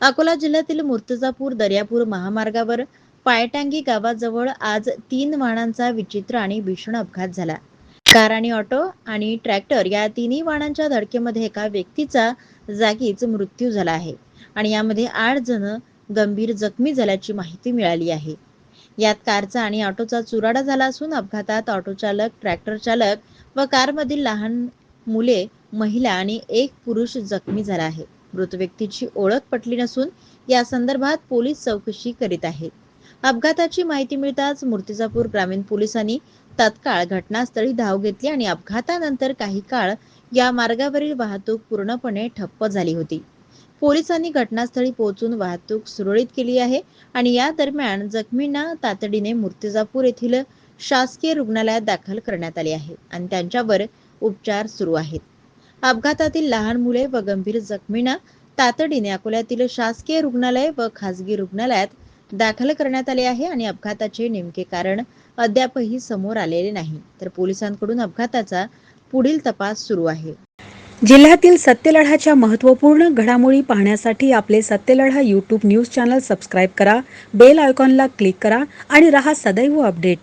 अकोला जिल्ह्यातील मुर्तजापूर दर्यापूर महामार्गावर पायटांगी गावाजवळ आज तीन वाहनांचा विचित्र आणि भीषण अपघात झाला. कार आणि ऑटो आणि ट्रॅक्टर या तिन्ही वाहनांच्या धडकेमध्ये एका व्यक्तीचा जागीच मृत्यू झाला आहे आणि यामध्ये आठ जण गंभीर जखमी झाल्याची माहिती मिळाली आहे. यात कारचा आणि ऑटोचा चुराडा झाला असून अपघातात ऑटो चालक ट्रॅक्टर चालक व कारमधील लहान मुले महिला आणि एक पुरुष जखमी झाला आहे. मृत व्यक्तीची ओळख पटली नसून या संदर्भात पोलीस चौकशी करीत आहेत. अपघाताची माहिती मिळताच मूर्तिजापूर ग्रामीण पोलिसांनी तत्काळ घटनास्थळी धाव घेतली आणि अपघातानंतर काही काळ या मार्गावरील वाहतूक पूर्णपणे ठप्प झाली होती. पोलिसांनी घटनास्थळी पोहोचून वाहतूक सुरळीत केली आहे आणि या दरम्यान जखमींना तातडीने मूर्तिजापूर येथील शासकीय रुग्णालयात दाखल करण्यात आले आहे आणि त्यांच्यावर उपचार सुरू आहेत. अपघातातील लहान मुले व गंभीर जखमींना तातडीने अकोल्यातील शासकीय रुग्णालय व खासगी रुग्णालयात दाखल करण्यात आले आहे आणि अपघाताचे नेमके कारण अद्यापही समोर आलेले नाही. तर पोलिसांकडून अपघाताचा पुढील तपास सुरू आहे. जिल्ह्यातील सत्यलढाच्या महत्त्वपूर्ण घडामोडी पाहण्यासाठी आपले Satyaladha YouTube news channel subscribe करा बेल आयकॉनला क्लिक करा आणि रहा सदैव अपडेट